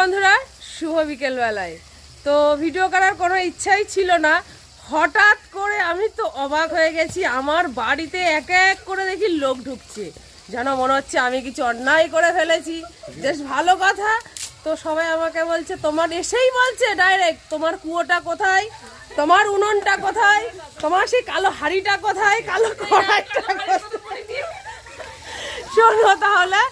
বন্ধুরা, শুভ বিকেলবেলায়। তো ভিডিও করার কোনো ইচ্ছাই ছিল না। হঠাৎ করে আমি তো অবাক হয়ে গেছি, আমার বাড়িতে এক এক করে দেখি লোক ঢুকছে। যেন মনে হচ্ছে আমি কিছু অন্যায় করে ফেলেছি। বেশ ভালো কথা। তো সবাই আমাকে বলছে, তোমার এসেই বলছে ডাইরেক্ট তোমার কুয়োটা কোথায়? তোমার উনুনটা কোথায়? তোমার সেই কালো হাড়িটা কোথায়? কালো কড়াইটা কোথায়? শোনো তাহলে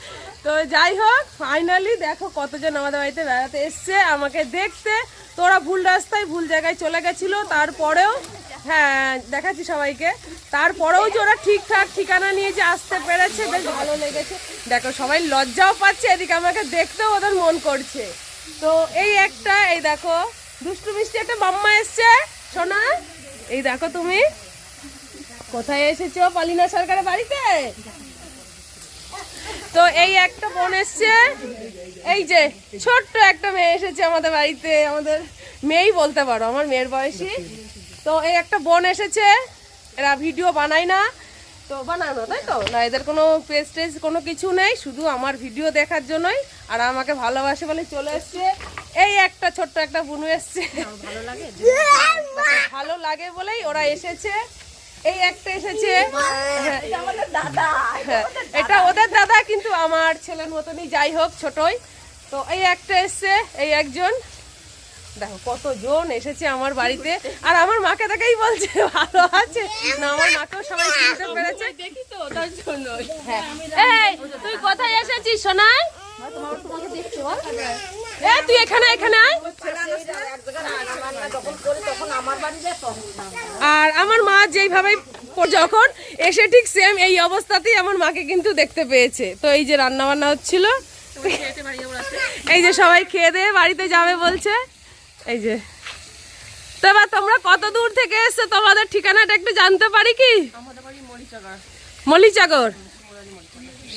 তো যাই হোক ফাইনালি দেখো কতজন আমাদের বাড়িতে বেড়াতে এসছে, আমাকে দেখতে। তোরা ভুল রাস্তায় ভুল জায়গায় চলে গেছিল, তারপরেও হ্যাঁ দেখাচ্ছি সবাইকে। তারপরেও যে ওরা ঠিকঠাক ঠিকানা নিয়ে যে আসতে পেরেছে, বেশ ভালো লেগেছে। দেখো, সবাই লজ্জাও পাচ্ছে, এদিকে আমাকে দেখতেও ওদের মন করছে। তো এই একটা, এই দেখো, দুষ্টু মিষ্টি একটা মাম্মা এসছে। সোনা, এই দেখো তুমি। কোথায় এসেছ, পালিনা সরকারের বাড়িতে? তো এই একটা বোন এসছে। এই যে ছোট্ট একটা মেয়ে এসেছে আমাদের বাড়িতে আমাদের মেয়েই বলতে পারো আমার মেয়ের বয়সী। তো এই একটা বোন এসেছে এরা ভিডিও বানায় না। তো বানায় না তাই তো? না এদের কোনো পেজ টেজ কোনো কিছু নেই শুধু আমার ভিডিও দেখার জন্যই। আর আমাকে ভালোবাসে বলে চলে এসছে। এই একটা ছোট্ট একটা বুনু এসছে। ভালো লাগে? ভালো লাগে বলেই ওরা এসেছে। এই একটা এসেছে। হ্যাঁ। হ্যাঁ, এটা ওদের দাদা কিন্তু আমার ছেলের মতনই যাই হোক ছোটই। তো এই একটা এসছে এই একজন। দেখো কতজন এসেছে আমার বাড়িতে। আর আমার মাকে দেখেই বলছে ভালো আছে? না আমার মাকেও সবাই চিনতে পেরেছে। দেখি তো তার জন্য হ্যাঁ। এই তুই কোথায় এসেছিস সোনাই? এ তুই এখানে এখানে আয়। আর আমার মা যেইভাবে যখন এসে ঠিক সেম এই অবস্থাতেই আমার মাকে কিন্তু দেখতে পেয়েছে। তো এই যে রান্না বান্না হচ্ছিল এই যে সবাই খেয়ে দিয়ে বাড়িতে যাবে বলছে। এই যে। তো এবার তোমরা কত দূর থেকে এসছো? তোমাদের ঠিকানাটা একটু জানতে পারি কি? আমাদের মলিচাগর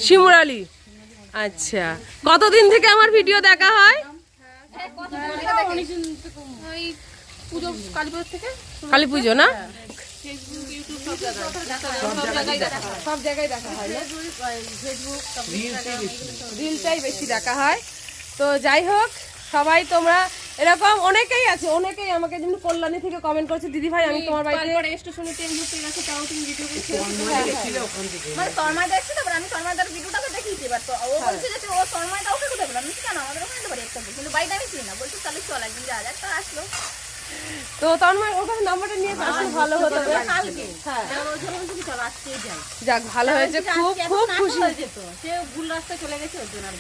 শিমুরালি। আচ্ছা। কতদিন থেকে আমার ভিডিও দেখা হয়? ওই পুজো কালী পুজোর থেকে কালী পুজো না? সব জায়গায়। দেখা সব জায়গায় দেখা হয় রিলটাই বেশি। দেখা হয়। তো যাই হোক সবাই তোমরা এরকম অনেকেই আছে অনেকেই আমাকে যেমন কল্যাণী থেকে কমেন্ট করছে দিদি ভাই আমি তোমার বাড়িতে তারপরে স্টেশনে ট্রেন ঘুরতে গেছে তাও তুমি ভিডিও করছ মানে তন্ময় দেখছি তারপর আমি তন্ময়দার ভিডিওটাকে দেখিয়েছি এবার তো ও বলছে যে ও তন্ময়টা ওকে কোথায় বললাম আমি কেন আমাদের ওখানে তো বাড়ি একটা কিন্তু বাড়িটা আমি চিনি না। বলছি তাহলে চল একদিন যা যাক। তা আসলো। তো তন্ময় ওখানে নাম্বারটা নিয়ে আসলে ভালো হতো কালকে। হ্যাঁ। যাক ভালো হয়েছে। খুব খুব খুশি। হয়ে ওর।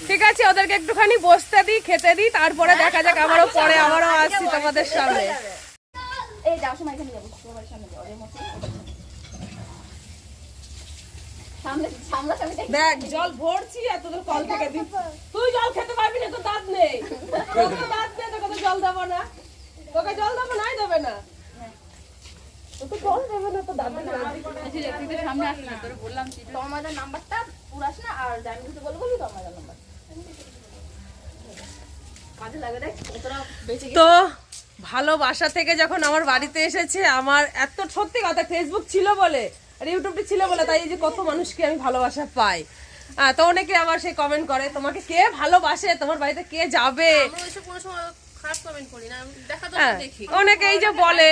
ঠিক আছে ওদেরকে একটুখানি বসতে দিই খেতে দিই তারপরে দেখা যাক আবারও পরে আবারও আসছি তোমাদের সামনে। এই যাও সময় এখানে যাব তোমার সামনে যাও ওদের দেখ জল ভরছি আর তোদের কল থেকে তুই জল খেতে পারবি না তো দাঁত নেই। তোর দাঁত নেই তোকে তো জল দেবো না। তোকে জল দেবো নাই দেবে না। তোকে জল দেবে না তো দাঁত তুই সামনে আসলি না তোর বললাম কি তন্ময়দার নাম্বারটা পুরাস না আর জানি কিছু বলব বলবি তন্ময়দার নাম্বার। কাজে লাগে দেখ তোরা বেঁচে তো ভালোবাসা থেকে যখন আমার বাড়িতে এসেছে আমার এত সত্যি কথা ফেসবুক ছিল বলে আর ইউটিউবটি ছিল বলে তাই এই যে কত মানুষকে আমি ভালোবাসা পাই। তো অনেকে আবার সে কমেন্ট করে তোমাকে কে ভালোবাসে? তোমার বাড়িতে কে যাবে? কোনো সময় খারাপ কমেন্ট করি না দেখা তো হ্যাঁ দেখি। অনেকে এই যে বলে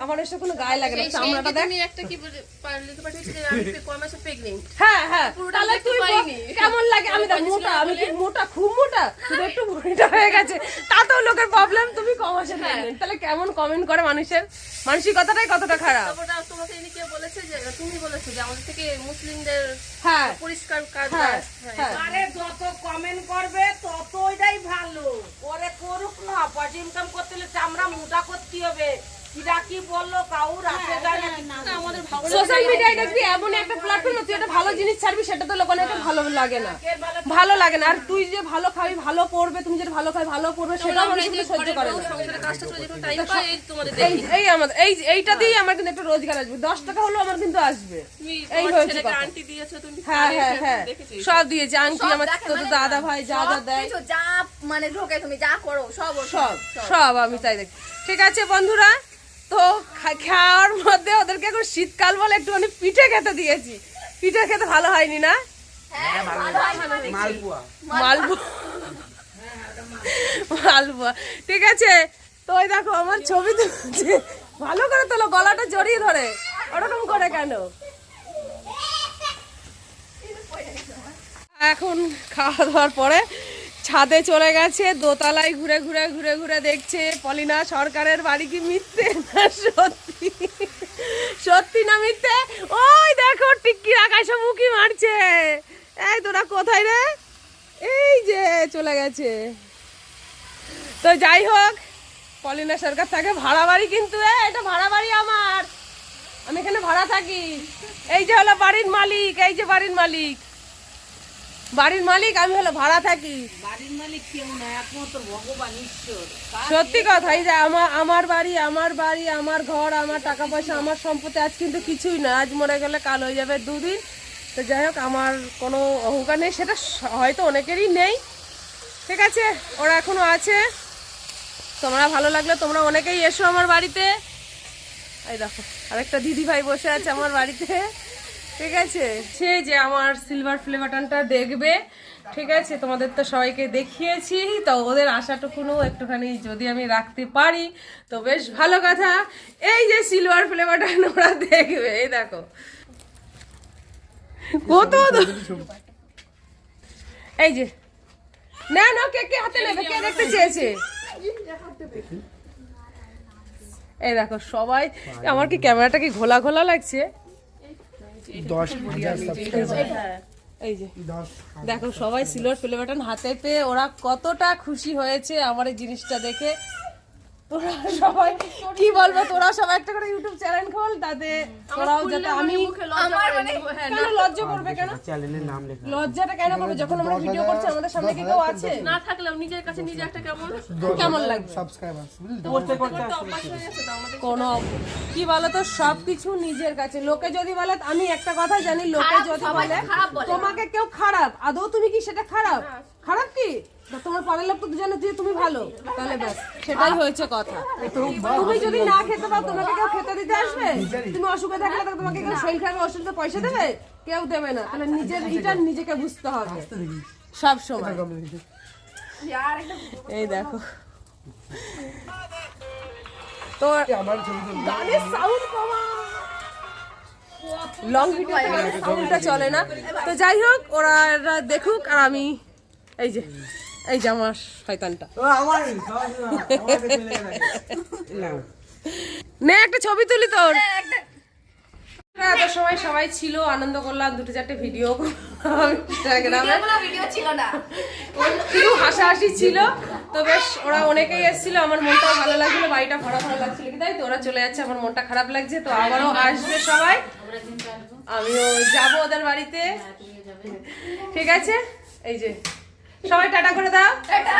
আমার এসব কোনো গায়ে লাগে না। চামড়াটা দেখ। তুমি একটা কি বলে পা- লিখে পাঠিয়েছি যে আমি পে- কয় মাসে প্রেগনেন্ট হ্যাঁ হ্যাঁ। তাহলে তুই কেমন লাগে? আমি দেখ মোটা আমি কি মোটা খুব মোটা। শুধু একটু ভুঁড়িটা হয়ে গেছে। তাতেও লোকের প্রবলেম তুমি কম আসে তাহলে কেমন কমেন্ট করে মানুষের? মানসিকতাটাই কতটা খারাপ? তারপরে তোমাকে ইনি কেউ বলেছে যে তুমি বলেছ যে আমাদের থেকে মুসলিমদের হ্যাঁ। পরিষ্কার কাজ হ্যাঁ হ্যাঁ। আরে যত কমেন্ট করবে তত ওইটাই ভালো। পরে করুক না পয়সা ইনকাম করতে হলে চামড়া মোটা করতে হবে। সোশ্যাল মিডিয়ায় দেখবি এমন একটা প্ল্যাটফর্ম তুই একটা ভালো জিনিস ছাড়বি সেটা তো লোকের একটা ভালো লাগে না। ভালো লাগে না। আর তুই যে ভালো খাবি ভালো পড়বে তুমি যেটা ভালো খাই ভালো পড়বে সেটাও মানুষ কিন্তু সহ্য করে না। সংসারের কাজটা চলে যখন টাইম পাই এই তোমাদের এই আমাদের এই এইটা দিয়ে আমার কিন্তু একটা রোজগার আসবে। দশ টাকা হলেও আমার কিন্তু আসবে। এই হয়েছে ছেলেকে কথা। আন্টি দিয়েছ তুমি হ্যাঁ হ্যাঁ হ্যাঁ। সব দিয়েছে। আংটি আমার মানে দাদা ভাই যা যা দেয়। কিছু যা মানে ঢোকে তুমি যা করো সব সব সব আমি তাই দেখি। ঠিক আছে বন্ধুরা তো খাওয়ার মধ্যে ওদেরকে এখন শীতকাল বলে একটুখানি পিঠে খেতে দিয়েছি। পিঠে খেতে ভালো হয়নি না? হ্যাঁ ভালো হয় হয়। মালপোয়া। ঠিক আছে তো ওই দেখো আমার ছবি তুলছে ভালো করে তোলো গলাটা জড়িয়ে ধরে। ওরকম করে কেন? এখন খাওয়া দাওয়ার পরে ছাদে চলে গেছে, দোতলায় ঘুরে ঘুরে ঘুরে ঘুরে দেখছে, পলিনা, সরকারের বাড়ি কি মিথ্যে সত্যি? সত্যি না মিথ্যে? ওই দেখো টিক্কি আকাশে মুখি মারছে। এই তোরা কোথায় রে? এই যে, চলে গেছে। তো যাই হোক, পলিনা সরকার থাকে, ভাড়া বাড়ি কিন্তু এটা ভাড়া বাড়ি আমার। আমি এখানে ভাড়া থাকি। এই যে হলো বাড়ির মালিক, এই যে বাড়ির মালিক। বাড়ির মালিক আমি হলো ভাড়া থাকি। বাড়ির মালিক কেউ না একমাত্র ভগবান ঈশ্বর। সত্যি কথা এই যে আমার আমার বাড়ি আমার বাড়ি আমার ঘর আমার টাকা পয়সা আমার সম্পত্তি আজ কিন্তু কিছুই না। আজ মরে গেলে কাল হয়ে যাবে দুদিন। তো যাই হোক আমার কোনো অহংকার নেই সেটা হয়তো অনেকেরই নেই। ঠিক আছে ওরা এখনও আছে। তোমরা ভালো লাগলে তোমরা অনেকেই এসো আমার বাড়িতে। এই দেখো আরেকটা দিদি ভাই বসে আছে আমার বাড়িতে। ঠিক আছে? সে যে আমার সিলভার প্লে বাটনটা দেখবে ঠিক আছে? তোমাদের তো সবাইকে দেখিয়েছি তো ওদের আশাটুকুনও একটুখানি যদি আমি রাখতে পারি তো বেশ ভালো কথা। এই যে সিলভার প্লে বাটন ওরা দেখবে এই দেখো। কত এই যে। না না কে কে হাতে নেবে? কে দেখতে চেয়েছে? এই দেখো সবাই আমার কি ক্যামেরাটা কি ঘোলা ঘোলা লাগছে? দশ হাজার এই যে। দেখো সবাই সিলভার প্লে বাটন হাতে পেয়ে ওরা কতটা খুশি হয়েছে আমার এই জিনিসটা দেখে। তোরা সবাই কি বলব তোরা সবাই একটা করে ইউটিউব চ্যানেল খোল তাতে তোরাও যাতে আমি আমার মানে কেন লজ্জা করবে কেন? চ্যানেলের নাম লেখা। লজ্জাটা কেন করবে? যখন আমরা ভিডিও করছি আমাদের সামনে কি কেউ আছে? না থাকলেও নিজের কাছে নিজে একটা কেমন কেমন লাগবে? সাবস্ক্রাইবার বুঝলি তো? অভ্যাস হয়ে গেছে তো কি বলতো সবকিছু নিজের কাছে। লোকে যদি বলে আমি একটা কথা জানি লোকে যদি বলে তোমাকে কেউ খারাপ আদৌ তুমি কি সেটা খারাপ? খারাপ কি? তোমার পরের লোক তো দুজনে দিয়ে তুমি ভালো তাহলে ব্যাস সেটাই হয়েছে কথা। তুমি যদি না খেতে পারো তোমাকে কেউ খেতে দিতে আসবে? তুমি অসুখে থাকলে তো তোমাকে কেউ শরীর খারাপ ওষুধে পয়সা দেবে? কেউ দেবে না। তাহলে নিজের এটা নিজেকে বুঝতে হবে। সব সময়। এই দেখো। তো আমার গানের সাউন্ড কমা। লং ভিডিও সাউন্ডটা চলে না। তো যাই হোক ওরা দেখুক আর আমি এই যে এই যে আমার শয়তানটা। ও, না, একটা ছবি তুলি তোর। এত সময় সবাই ছিল আনন্দ করলাম দুটো চারটে ভিডিও ইনস্টাগ্রামে ছিল শুধু হাসাহাসি ছিল তো বেশ ওরা অনেকেই এসেছিল আমার মনটাও ভালো লাগছিল বাড়িটা ভরা ভরা লাগছিল কি তাই তো? ওরা চলে যাচ্ছে আমার মনটা খারাপ লাগছে তো আবারও আসবে সবাই। আমিও যাব ওদের বাড়িতে। ঠিক আছে? এই যে সবাই টাটা করে দাও। টাটা।